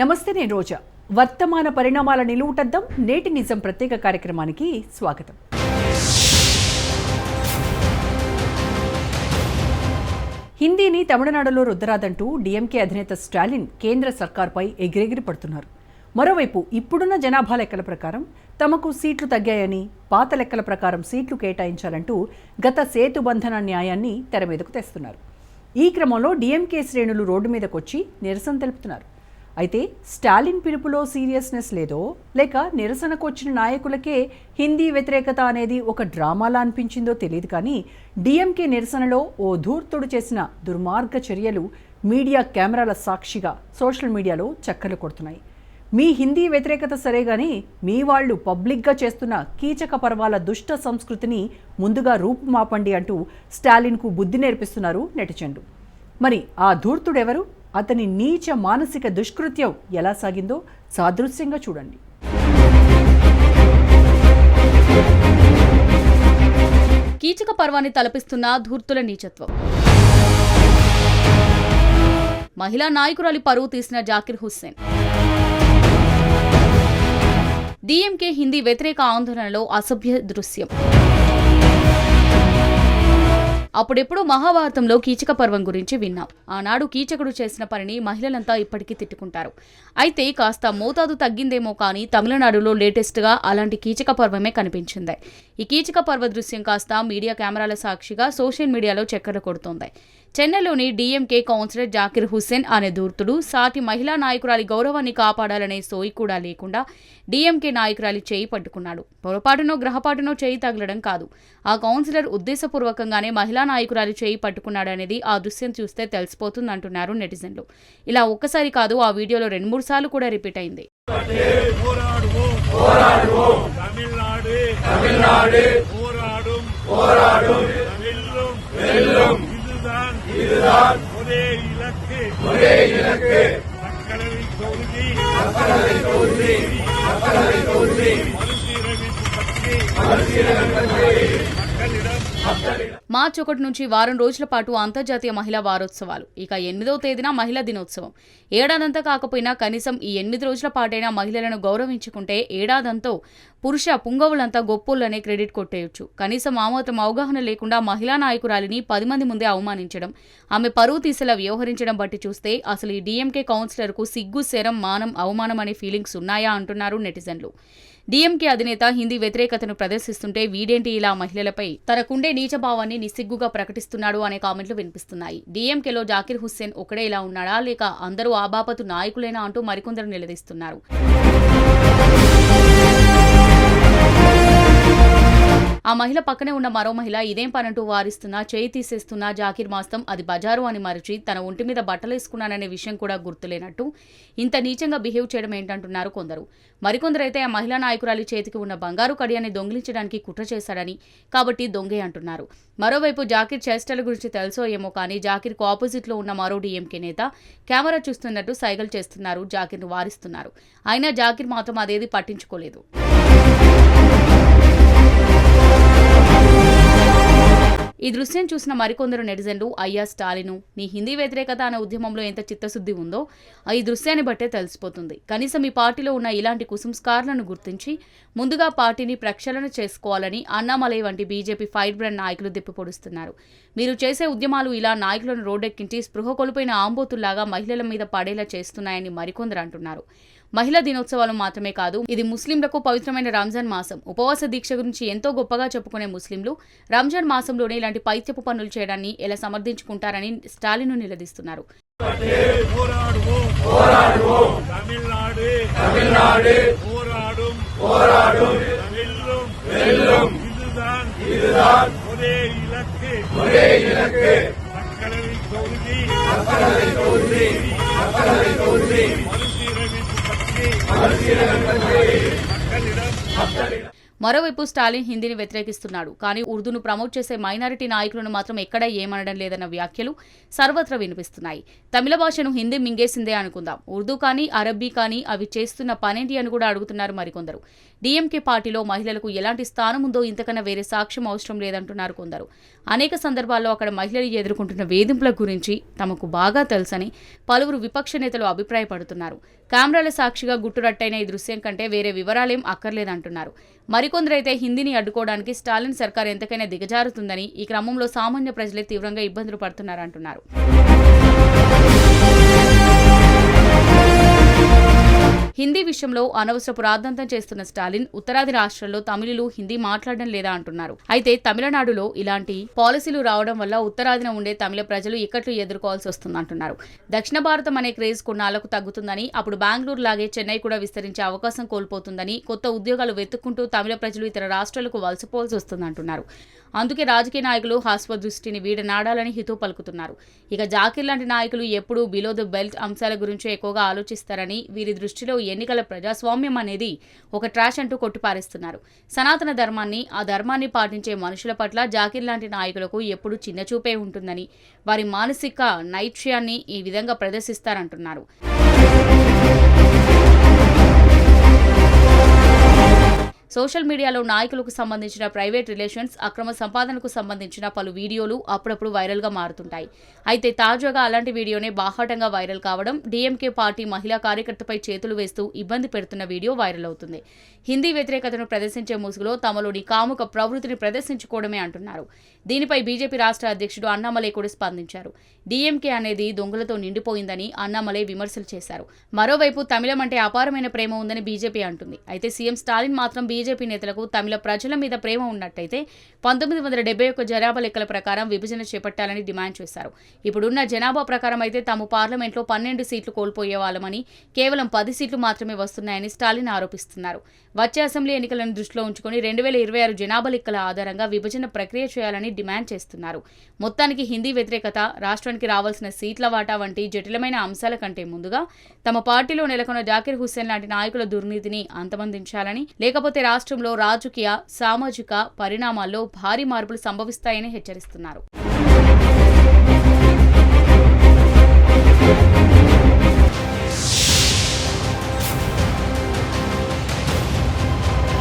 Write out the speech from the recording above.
నమస్తే నేను రోజా. వర్తమాన పరిణామాల నిలువుటద్దం నేటి నిజం ప్రత్యేక కార్యక్రమానికి స్వాగతం. హిందీని తమిళనాడులో రుద్దరాదంటూ డిఎంకే అధినేత స్టాలిన్ కేంద్ర సర్కార్పై ఎగిరెగిరి పడుతున్నారు. మరోవైపు ఇప్పుడున్న జనాభా లెక్కల ప్రకారం తమకు సీట్లు తగ్గాయని పాత లెక్కల ప్రకారం సీట్లు కేటాయించాలంటూ గత సేతుబంధన న్యాయాన్ని తెర మీదకు తెస్తున్నారు. ఈ క్రమంలో డిఎంకే శ్రేణులు రోడ్డు మీదకొచ్చి నిరసన తెలుపుతున్నారు. అయితే స్టాలిన్ పిలుపులో సీరియస్నెస్ లేదో లేక నిరసనకు వచ్చిన నాయకులకే హిందీ వ్యతిరేకత అనేది ఒక డ్రామాలా అనిపించిందో తెలియదు కానీ డీఎంకే నిరసనలో ఓ ధూర్తుడు చేసిన దుర్మార్గ చర్యలు మీడియా కెమెరాల సాక్షిగా సోషల్ మీడియాలో చక్కర్లు కొడుతున్నాయి. మీ హిందీ వ్యతిరేకత సరే కానీ మీ వాళ్ళు పబ్లిక్గా చేస్తున్న కీచక పర్వాల దుష్ట సంస్కృతిని ముందుగా రూపుమాపండి అంటూ స్టాలిన్కు బుద్ధి నేర్పిస్తున్నారు నెటిజన్లు. మరి ఆ ధూర్తుడెవరు? అతని నీచ మానసిక దుష్కృత్యం ఎలా సాగిందో సాదృశ్యంగా చూడండి. కీచక పర్వాన్ని తలపిస్తున్న ధూర్తుల నీచత్వం. మహిళా నాయకురాలి పరువు తీసిన జాకిర్ హుస్సేన్. డిఎంకే హిందీ వ్యతిరేక ఆందోళనలో అసభ్య దృశ్యం. అప్పుడెప్పుడు మహాభారతంలో కీచక పర్వం గురించి విన్నాం. ఆనాడు కీచకుడు చేసిన పనిని మహిళలంతా ఇప్పటికీ తిట్టుకుంటారు. అయితే కాస్త మోతాదు తగ్గిందేమో కానీ తమిళనాడులో లేటెస్ట్గా అలాంటి కీచక పర్వమే కనిపించింది. ఈ కీచక పర్వ దృశ్యం కాస్త మీడియా కెమెరాల సాక్షిగా సోషల్ మీడియాలో చక్కెర కొడుతోంది. చెన్నైలోని డీఎంకే కౌన్సిలర్ జాకిర్ హుస్సేన్ అనే దూర్తుడు సాటి మహిళా నాయకురాలి గౌరవాన్ని కాపాడాలనే సోయి కూడా లేకుండా డీఎంకే నాయకురాలి చేయి పట్టుకున్నాడు. పొరపాటునో గ్రహపాటునో చేయి తగలడం కాదు. ఆ కౌన్సిలర్ ఉద్దేశపూర్వకంగానే మహిళా నాయకురాలి చేయి పట్టుకున్నాడనేది ఆ దృశ్యం చూస్తే తెలిసిపోతుంది అంటున్నారు నెటిజన్లు. ఇలా ఒక్కసారి కాదు ఆ వీడియోలో రెండు మూడు సార్లు కూడా రిపీట్ అయింది. தமிழ்நாடு. தமிழ்நாடு. போராடும். போராடும். வெல்லும். வெல்லும். இதுதான். இதுதான். ஒரே இலக்கு. ஒரே இலக்கு. மக்களவை தொகுதி. மக்களவை தொகுதி. மக்களவை தொகுதி. மறுசீரமைப்பு பற்றி. மறுசீரமைப்பு பற்றி. மக்களிடம் மக்களிடம். మార్చి ఒకటి నుంచి వారం రోజుల పాటు అంతర్జాతీయ మహిళా వారోత్సవాలు. ఇక ఎనిమిదవ తేదీన మహిళా దినోత్సవం. ఏడాదంతా కాకపోయినా కనీసం ఈ ఎనిమిది రోజుల పాటైనా మహిళలను గౌరవించుకుంటే ఏడాదంతో పురుష పుంగవులంతా గొప్పోళ్ళనే క్రెడిట్ కొట్టేయొచ్చు. కనీసం ఆ అవగాహన లేకుండా మహిళా నాయకురాలిని పది మంది ముందే అవమానించడం ఆమె పరువు తీసేలా వ్యవహరించడం బట్టి చూస్తే అసలు ఈ డీఎంకే కౌన్సిలర్కు సిగ్గు శరం మానం అవమానం అనే ఫీలింగ్స్ ఉన్నాయా అంటున్నారు నెటిజన్లు. డీఎంకే అధినేత హిందీ వ్యతిరేకతను ప్రదర్శిస్తుంటే వీడేంటి ఇలా మహిళలపై? తనకుండే నీచభావాన్ని నిస్సిగ్గుగా ప్రకటిస్తున్నాడు అనే కామెంట్లు వినిపిస్తున్నాయి. డీఎంకేలో జాకిర్ హుస్సేన్ ఒకడే ఇలా ఉన్నాడా? లేక అందరూ ఆ నాయకులేనా అంటూ మరికొందరు నిలదీస్తున్నారు. ఆ మహిళ పక్కనే ఉన్న మరో మహిళ ఇదేం పనంటూ వారిస్తున్నా చేయి తీసేస్తున్నా జాకిర్ మాస్తం అది బజారు అని మరచి తన ఒంటి మీద బట్టలేసుకున్నాననే విషయం కూడా గుర్తులేనట్టు ఇంత నీచంగా బిహేవ్ చేయడం ఏంటంటున్నారు కొందరు. మరికొందరైతే ఆ మహిళా నాయకురాలి చేతికి ఉన్న బంగారు కడియాన్ని దొంగిలించడానికి కుట్ర చేశాడని కాబట్టి దొంగే అంటున్నారు. మరోవైపు జాకిర్ చేష్టల గురించి తెలుసో ఏమో కానీ జాకిర్కు ఆపోజిట్లో ఉన్న మరో డీఎంకే నేత కెమెరా చూస్తున్నట్టు సైగలు చేస్తున్నారు జాకిర్ను వారిస్తున్నారు. అయినా జాకిర్ మాత్రం అదేది పట్టించుకోలేదు. ఈ దృశ్యం చూసిన మరికొందరు నెటిజన్లు అయ్యా స్టాలిను నీ హిందీ వ్యతిరేకత అనే ఉద్యమంలో ఎంత చిత్తశుద్ధి ఉందో ఈ దృశ్యాన్ని బట్టే తెలిసిపోతుంది. కనీసం ఈ పార్టీలో ఉన్న ఇలాంటి కుసంస్కారాలను గుర్తించి ముందుగా పార్టీని ప్రక్షాళన చేసుకోవాలని అన్నామలై వంటి బీజేపీ ఫైర్ బ్రాండ్ నాయకులు దిప్పిపొడుస్తున్నారు మీరు చేసే ఉద్యమాలు ఇలా నాయకులను రోడ్డెక్కించి స్పృహ కోల్పోయిన ఆంబోతుల్లాగా మహిళల మీద పడేలా చేస్తున్నాయని మరికొందరు అంటున్నారు. మహిళా దినోత్సవాలు మాత్రమే కాదు ఇది ముస్లింలకు పవిత్రమైన రంజాన్ మాసం ఉపవాస దీక్ష గురించి ఎంతో గొప్పగా చెప్పుకునే ముస్లింలు రంజాన్ మాసంలోనే ఇలాంటి పైత్యపు పనులు చేయడాన్ని ఎలా సమర్థించుకుంటారని స్టాలిన్ నిలదీస్తున్నారు போராடுவோம் போராடுவோம் தமிழ்நாடு தமிழ்நாடு போராடும் போராடும் வெல்லும் வெல்லும் இதுதான் இதுதான் ஒரே இலக்கு ஒரே இலக்கு மக்களிடம் மக்களிடம் మరోవైపు స్టాలిన్ హిందీని వ్యతిరేకిస్తున్నాడు. కానీ ఉర్దూను ప్రమోట్ చేసే మైనారిటీ నాయకులను మాత్రం ఎక్కడా ఏమనడం లేదన్న వ్యాఖ్యలు సర్వత్రా వినిపిస్తున్నాయి. తమిళ భాషను హిందీ మింగేసిందే అనుకుందాం. ఉర్దూ కానీ అరబ్బీ కానీ అవి చేస్తున్న పనేంటి అని కూడా అడుగుతున్నారు మరికొందరు. డీఎంకే పార్టీలో మహిళలకు ఎలాంటి స్థానం ఉందో ఇంతకన్నా వేరే సాక్ష్యం అవసరం లేదంటున్నారు కొందరు. అనేక సందర్భాల్లో అక్కడ మహిళలు ఎదుర్కొంటున్న వేధింపుల గురించి తమకు బాగా తెలుసని పలువురు విపక్ష నేతలు అభిప్రాయపడుతున్నారు. కెమెరాల సాక్షిగా గుట్టురట్టైన ఈ దృశ్యం కంటే వేరే వివరాలేం అక్కర్లేదంటున్నారు. మరికొందరైతే హిందీని అడ్డుకోవడానికి స్టాలిన్ సర్కార్ ఎంతకైనా దిగజారుతుందని ఈ క్రమంలో సామాన్య ప్రజలే తీవ్రంగా ఇబ్బందులు పడుతున్నారంటున్నారు. హిందీ విషయంలో అనవసరపు రాద్ధాంతం చేస్తున్న స్టాలిన్ ఉత్తరాది రాష్ట్రాల్లో తమిళులు హిందీ మాట్లాడడం లేదా అంటున్నారు. అయితే తమిళనాడులో ఇలాంటి పాలసీలు రావడం వల్ల ఉత్తరాదిన ఉండే తమిళ ప్రజలు ఇక్కట్లు ఎదుర్కోవాల్సి వస్తుందంటున్నారు. దక్షిణ భారతం అనే క్రేజ్ కొన్నాళ్ళకు తగ్గుతుందని అప్పుడు బెంగళూరు లాగే చెన్నై కూడా విస్తరించే అవకాశం కోల్పోతుందని కొత్త ఉద్యోగాలు వెతుక్కుంటూ తమిళ ప్రజలు ఇతర రాష్ట్రాలకు వలసపోవాల్సి వస్తుందంటున్నారు. అందుకే రాజకీయ నాయకులు హాస్వ దృష్టిని వీడనాడాలని హితూ పలుకుతున్నారు. ఇక జాకిర్ లాంటి నాయకులు ఎప్పుడూ బిలో ద బెల్ట్ అంశాల గురించి ఎక్కువగా ఆలోచిస్తారని వీరి దృష్టిలో ఎన్నికల ప్రజాస్వామ్యం అనేది ఒక ట్రాష్ అంటూ కొట్టిపారేస్తున్నారు. సనాతన ధర్మాన్ని ఆ ధర్మాన్ని పాటించే మనుషుల పట్ల జాకిర్ లాంటి నాయకులకు ఎప్పుడు చిన్నచూపే ఉంటుందని వారి మానసిక నైట్యాన్ని ఈ విధంగా ప్రదర్శిస్తారంటున్నారు. సోషల్ మీడియాలో నాయకులకు సంబంధించిన ప్రైవేట్ రిలేషన్స్ అక్రమ సంపాదనకు సంబంధించిన పలు వీడియోలు అప్పుడప్పుడు వైరల్గా మారుతుంటాయి. అయితే తాజాగా అలాంటి వీడియోనే బాహాటంగా వైరల్ కావడం డీఎంకే పార్టీ మహిళా కార్యకర్తపై చేతులు వేస్తూ ఇబ్బంది పెడుతున్న వీడియో వైరల్ అవుతుంది. హిందీ వ్యతిరేకతను ప్రదర్శించే ముసుగులో తమలోని కాముక ప్రవృత్తిని ప్రదర్శించుకోవడమే అంటున్నారు. దీనిపై బీజేపీ రాష్ట్ర అధ్యక్షుడు అన్నామలై కూడా స్పందించారు. డీఎంకే అనేది దొంగలతో నిండిపోయిందని అన్నామలై విమర్శలు చేశారు. మరోవైపు తమిళం అంటే అపారమైన ప్రేమ ఉందని బీజేపీ అంటుంది. అయితే సీఎం స్టాలిన్ మాత్రం బీజేపీ నేతలకు తమిళ ప్రజల మీద ప్రేమ ఉన్నట్టయితే పంతొమ్మిది వందల డెబ్బై ఒక్క జనాభా లెక్కల ప్రకారం విభజన చేపట్టాలని డిమాండ్ చేశారు. ఇప్పుడున్న జనాభా ప్రకారం అయితే తాము పార్లమెంట్లో పన్నెండు సీట్లు కోల్పోయే వాళ్ళమని కేవలం పది సీట్లు మాత్రమే వస్తున్నాయని స్టాలిన్ ఆరోపిస్తున్నారు. వచ్చే అసెంబ్లీ ఎన్నికలను దృష్టిలో ఉంచుకొని రెండు వేల ఇరవై ఆరు జనాభా లెక్కల ఆధారంగా విభజన ప్రక్రియ చేయాలని డిమాండ్ చేస్తున్నారు. మొత్తానికి హిందీ వ్యతిరేకత రాష్ట్రానికి రావాల్సిన సీట్ల వాటా వంటి జటిలమైన అంశాల కంటే ముందుగా తమ పార్టీలో నెలకొన్న జాకిర్ హుస్సేన్ లాంటి నాయకుల దుర్నీతిని అంతమందించాలని లేకపోతే రాష్ట్రంలో రాజకీయ సామాజిక పరిణామాల్లో భారీ మార్పులు సంభవిస్తాయని హెచ్చరిస్తున్నారు.